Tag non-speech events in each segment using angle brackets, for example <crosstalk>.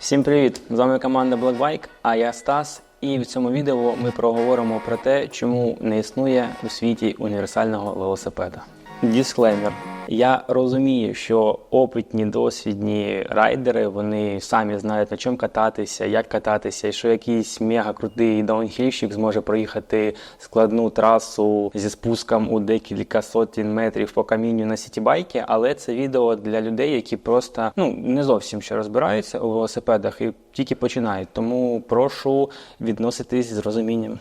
Всім привіт! З вами команда Blackbike, а я Стас. І в цьому відео ми проговоримо про те, чому не існує у світі універсального велосипеда. Дисклеймер. Я розумію, що опитні досвідні райдери вони самі знають на чому кататися, як кататися, і що якийсь мега крутий даунхільщик зможе проїхати складну трасу зі спуском у декілька сотень метрів по камінню на сітібайки, але це відео для людей, які просто ну не зовсім ще розбираються у велосипедах і тільки починають. Тому прошу відноситись з розумінням.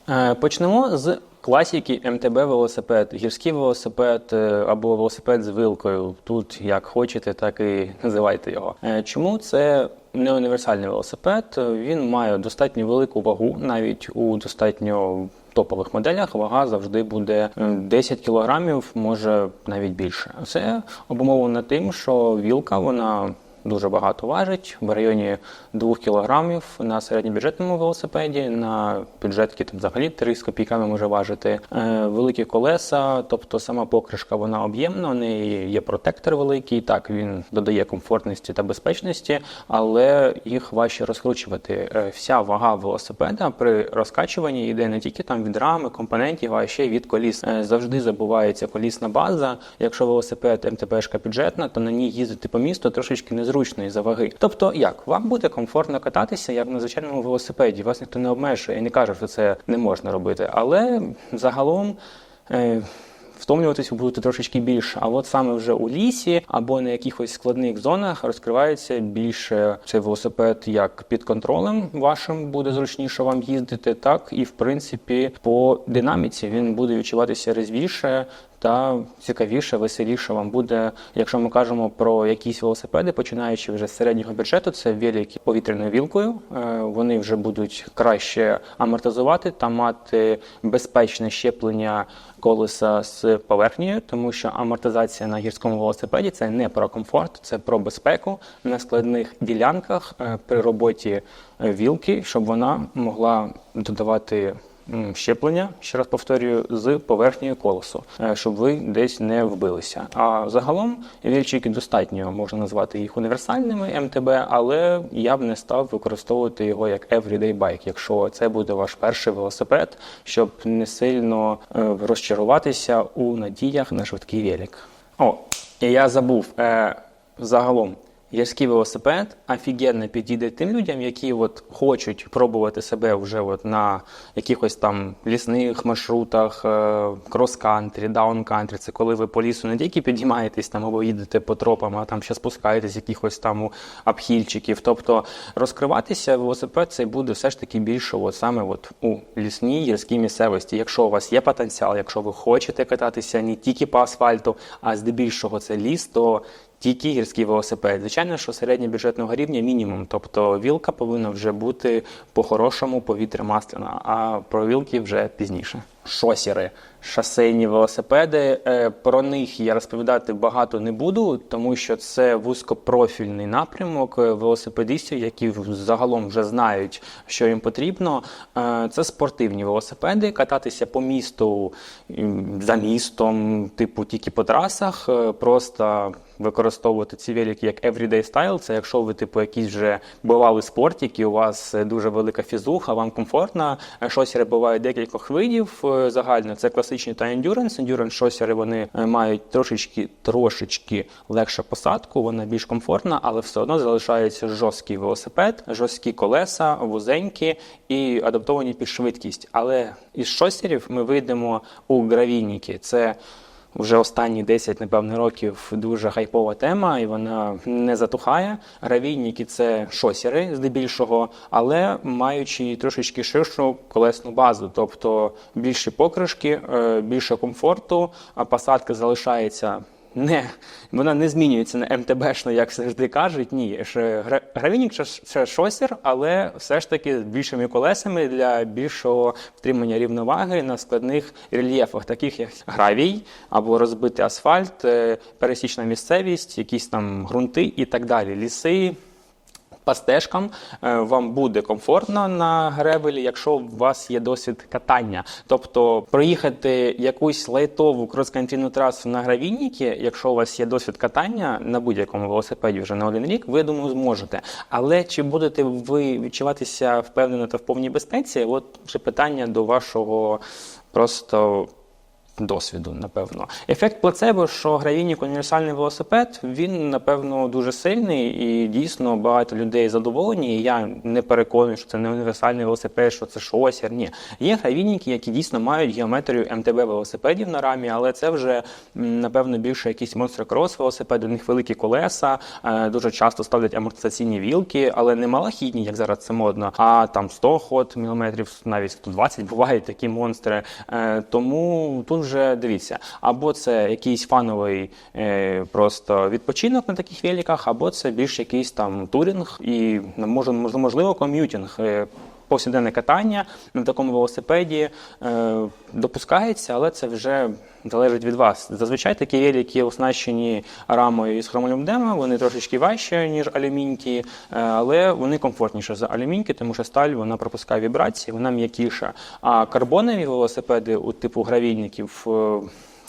Е, Почнемо з класики МТБ велосипед, гірський велосипед е, або велосипед з вилкою. Тут як хочете, так і називайте його. Е, Чому це не універсальний велосипед? Він має достатньо велику вагу, навіть у достатньо топових моделях вага завжди буде е, 10 кілограмів, може навіть більше. Це обумовлено тим, що вілка вона дуже багато важить, в районі 2 кілограмів на середньобюджетному велосипеді, на бюджетки там взагалі 3 з копійками може важити. Е, великі колеса, тобто сама покришка вона об'ємна, у неї є протектор великий, так він додає комфортності та безпечності, але їх важче розкручувати. Е, вся вага велосипеда при розкачуванні йде не тільки там від рами, компонентів, а ще й від коліс. Е, завжди забувається колісна база. Якщо велосипед МТБшка бюджетна, то на ній їздити по місту трошечки незручно із-за ваги. Тобто, як вам буде комфортно кататися, як на звичайному велосипеді, вас ніхто не обмежує і не каже, що це не можна робити. Але загалом. Е, Втомлюватись ви будете трошечки більше. А от саме вже у лісі або на якихось складних зонах розкривається більше цей велосипед як під контролем вашим буде зручніше вам їздити, так і в принципі по динаміці він буде відчуватися резвіше. Та цікавіше, веселіше вам буде, якщо ми кажемо про якісь велосипеди, починаючи вже з середнього бюджету, це велики повітряною вілкою. Е, Вони вже будуть краще амортизувати та мати безпечне щеплення колеса з поверхнею, тому що амортизація на гірському велосипеді це не про комфорт, це про безпеку на складних ділянках е, при роботі е, вілки, щоб вона могла додавати щеплення, ще раз повторюю, з поверхнею колесу, е, щоб ви десь не вбилися. А загалом вільчики достатньо можна назвати їх універсальними МТБ, але я б не став використовувати його як everyday bike, якщо це буде ваш перший велосипед, щоб не сильно е, розчаруватися у надіях на швидкий велик. О, я забув е, загалом. Гірський велосипед офігенно підійде тим людям, які от хочуть пробувати себе вже от на якихось там лісних маршрутах, е, крос-кантрі, даун-кантрі. Це коли ви по лісу не тільки підіймаєтесь там або їдете по тропам, а там ще спускаєтесь якихось там у. Тобто розкриватися велосипед цей буде все ж таки більше от саме от у лісній гірській місцевості. Якщо у вас є потенціал, якщо ви хочете кататися не тільки по асфальту, а здебільшого це ліс, то тільки гірський велосипед. Звичайно, що середньобюджетного рівня мінімум. Тобто вілка повинна вже бути по-хорошому повітря масляна, а про вілки вже пізніше. Шосіри, шосейні велосипеди. Е, Про них я розповідати багато не буду, тому що це вузькопрофільний напрямок е, велосипедистів, які загалом вже знають, що їм потрібно. Е, Це спортивні велосипеди, кататися по місту за містом, типу тільки по трасах, просто використовувати ці велики як everyday style. Це якщо ви типу якийсь вже бувалий спортик, і у вас дуже велика фізуха, вам комфортно. Шосери бувають декількох видів загально. Це класичні та ендюранс. Ендюранс шосери вони е, мають трошечки трошечки легшу посадку, вона більш комфортна, але все одно залишається жорсткий велосипед, жорсткі колеса, вузенькі і адаптовані під швидкість. Але із шосерів ми вийдемо у гравійніки. Це вже останні 10, напевно, років дуже хайпова тема, і вона не затухає. Гравійники це шосери здебільшого, але маючи трошечки ширшу колесну базу, тобто більші покришки, е, більше комфорту, а посадка залишається. Не, вона не змінюється на МТБшно, як завжди кажуть. Ні, ж гра- гравійник це, шосер, але все ж таки з більшими колесами для більшого втримання рівноваги на складних рельєфах, таких як гравій або розбитий асфальт, е, пересічна місцевість, якісь там ґрунти і так далі, ліси. По стежкам е, вам буде комфортно на гребелі, якщо у вас є досвід катання. Тобто проїхати якусь лайтову крос-контрійну трасу на гравійніки, якщо у вас є досвід катання на будь-якому велосипеді вже не один рік, ви я думаю, зможете. Але чи будете ви відчуватися впевнено та в повній безпеці? От вже питання до вашого просто досвіду, напевно. Ефект плацебо, що гравійник універсальний велосипед, він, напевно, дуже сильний і дійсно багато людей задоволені. І я не переконаний, що це не універсальний велосипед, що це шосер. Ні. Є гравійники, які дійсно мають геометрію МТБ велосипедів на рамі, але це вже, напевно, більше якісь монстрокрос велосипеди, у них великі колеса, е, дуже часто ставлять амортизаційні вілки, але не малахітні, як зараз це модно, а там 100 ход міліметрів, навіть 120 бувають такі монстри. Е, Тому тут вже дивіться, або це якийсь фановий е, просто відпочинок на таких великах, або це більш якийсь там турінг і можливо ком'ютінг. Повсякденне катання на такому велосипеді е, допускається, але це вже залежить від вас. Зазвичай такі велики оснащені рамою із хромолюбдема, вони трошечки важчі, ніж алюмінькі, е, але вони комфортніші за алюміньки, тому що сталь вона пропускає вібрації, вона м'якіша. А карбонові велосипеди у типу гравійників. е,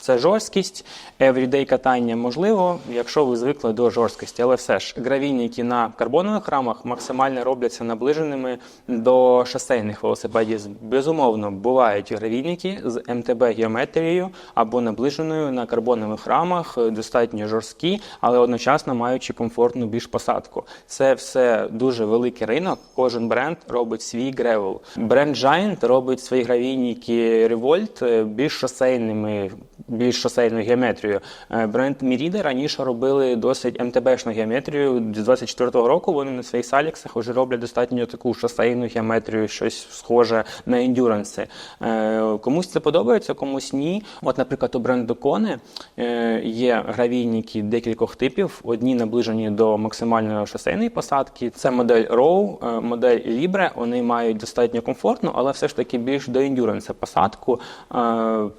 це жорсткість, everyday катання можливо, якщо ви звикли до жорсткості. Але все ж гравійники на карбонових рамах максимально робляться наближеними до шосейних велосипедів. Безумовно, бувають гравійники з МТБ геометрією або наближеною на карбонових рамах, е, достатньо жорсткі, але одночасно маючи комфортну більш посадку. Це все дуже великий ринок. Кожен бренд робить свій гревел. Бренд Giant робить свої гравійники Revolt е, більш шосейними більш шосейною геометрією. Е, Бренд Міріда раніше робили досить МТБшну геометрію. З 24-го року вони на своїх саліксах вже роблять достатньо таку шосейну геометрію, щось схоже на ендюранси. Е, Комусь це подобається, комусь ні. От, наприклад, у бренду Kone е, є гравійники декількох типів. Одні наближені до максимальної шосейної посадки. Це модель Row, модель Libre. Вони мають достатньо комфортну, але все ж таки більш до ендюранса посадку.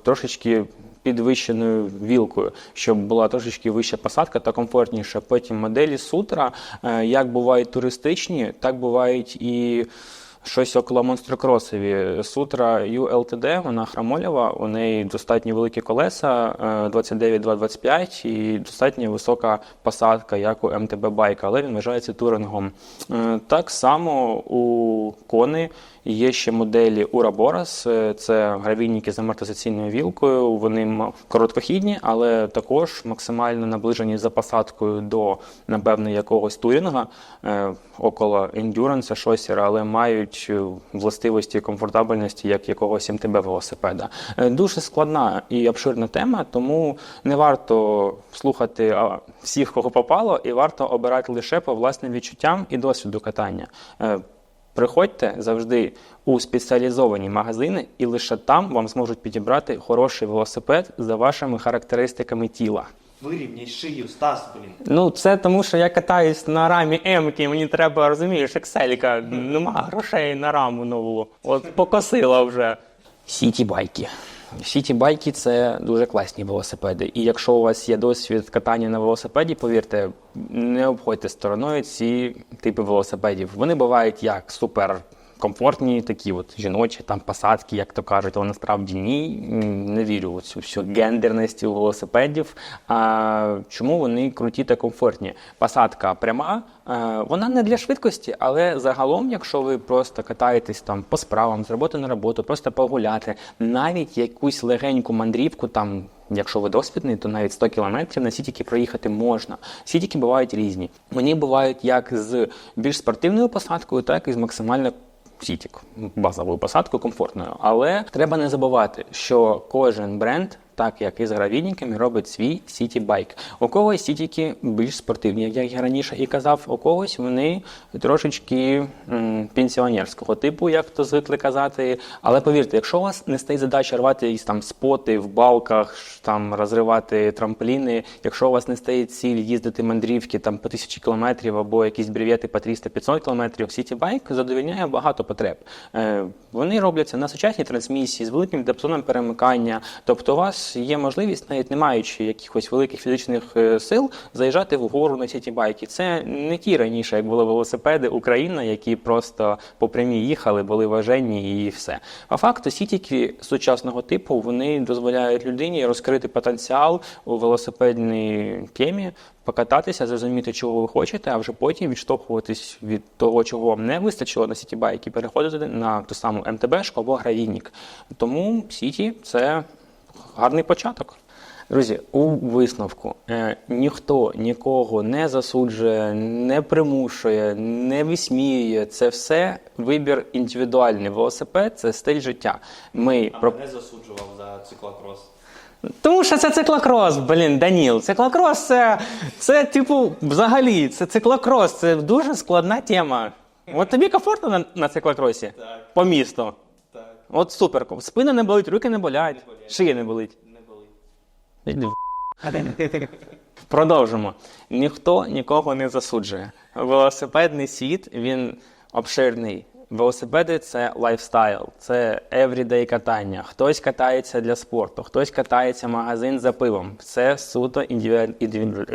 Трошечки підвищеною вілкою, щоб була трошечки вища посадка та комфортніше. Потім моделі сутра, е, як бувають туристичні, так бувають і. Щось около монстрокросові. Сутра ULTD, вона храмольова, у неї достатньо великі колеса, е, 29-225 і достатньо висока посадка, як у МТБ байка, але він вважається турингом. Е, Так само у кони є ще моделі Ураборас, е, це гравійники з амортизаційною вілкою. Вони короткохідні, але також максимально наближені за посадкою до, напевно, якогось турінга е, около ендюранса, шосера, але мають е, властивості комфортабельності, як якогось МТБ велосипеда. Е, Дуже складна і обширна тема, тому не варто слухати всіх, кого попало, і варто обирати лише по власним відчуттям і досвіду катання. Е, Приходьте завжди у спеціалізовані магазини, і лише там вам зможуть підібрати хороший велосипед за вашими характеристиками тіла. Вирівняй шию, Стас, блін. Ну, це тому, що я катаюсь на рамі М-ки, мені треба, розумієш, Excel-ка, нема грошей на раму нову. От покосила вже. Сіті байки. Сіті байки це дуже класні велосипеди. І якщо у вас є досвід катання на велосипеді, повірте, не обходьте стороною ці типи велосипедів. Вони бувають як супер. Комфортні такі от жіночі там посадки, як то кажуть, але насправді ні. Не вірю в цю всю гендерність велосипедів. А чому вони круті та комфортні? Посадка пряма, е, вона не для швидкості, але загалом, якщо ви просто катаєтесь там по справам, з роботи на роботу, просто погуляти, навіть якусь легеньку мандрівку там. Якщо ви досвідний, то навіть 100 кілометрів на сітіки проїхати можна. Сітіки бувають різні. Вони бувають як з більш спортивною посадкою, так і з максимально сітік, базовою посадкою комфортною. Але треба не забувати, що кожен бренд, так як і з гравійниками, робить свій сіті байк. У когось сітіки більш спортивні, як я раніше і казав, у когось вони трошечки м, пенсіонерського типу, як то звикли казати. Але повірте, якщо у вас не стоїть задача рвати якісь там споти в балках, там розривати трампліни, якщо у вас не стоїть ціль їздити мандрівки там по тисячі кілометрів або якісь бревєти по 300-500 кілометрів, Bike задовільняє багато потреб. Е, Вони робляться на сучасній трансмісії з великим діапазоном перемикання. Тобто у вас є можливість, навіть не маючи якихось великих фізичних е, сил, заїжджати вгору на сітібайки. Це не ті раніше, як були велосипеди Україна, які просто по прямій їхали, були важенні і все. А факту сітіки сучасного типу вони дозволяють людині розкрити потенціал у велосипедній темі, покататися, зрозуміти, чого ви хочете, а вже потім відштовхуватись від того, чого вам не вистачило на сітібайк, і переходити на ту саму МТБшку або гравійник. Тому сіті це гарний початок. Друзі, у висновку е, ніхто нікого не засуджує, не примушує, не висміює. Це все вибір індивідуальний. Велосипед це стиль життя. Ми А про мене засуджував за циклокрос. тому що це циклокрос, блін, Даніл. Циклокрос це, це типу, взагалі, це циклокрос, це дуже складна тема. От тобі комфортно на, на циклокросі? Так. По місту. От супер. Спина не болить, руки не болять, Не болять. шия не болить. не болить. Іди в <laughs> Продовжимо. Ніхто нікого не засуджує. Велосипедний світ він обширний. Велосипеди це лайфстайл, це everyday катання. Хтось катається для спорту, хтось катається в магазин за пивом. Це суто індивіду...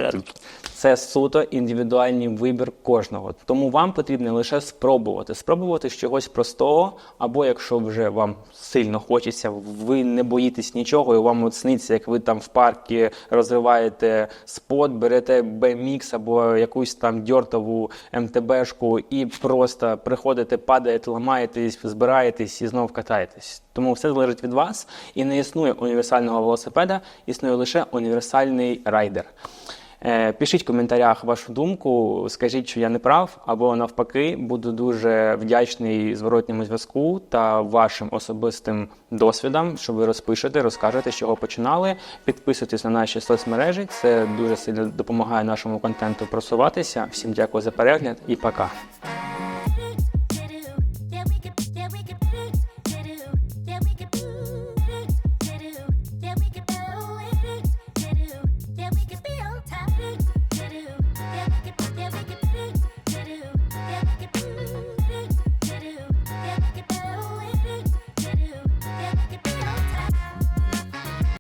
Це суто індивідуальний вибір кожного. Тому вам потрібно лише спробувати. Спробувати з чогось простого, або якщо вже вам сильно хочеться, ви не боїтесь нічого, і вам от сниться, як ви там в парку розвиваєте спот, берете BMX або якусь там дьортову МТБшку і просто приходите, падаєте, ламаєтесь, збираєтесь і знов катаєтесь. Тому все залежить від вас і не існує універсального велосипеда, існує лише універсальний райдер. Е, Пишіть в коментарях вашу думку, скажіть, що я не прав, або навпаки, буду дуже вдячний зворотньому зв'язку та вашим особистим досвідам, що ви розпишете, розкажете, з чого починали. Підписуйтесь на наші соцмережі. Це дуже сильно допомагає нашому контенту просуватися. Всім дякую за перегляд і пока.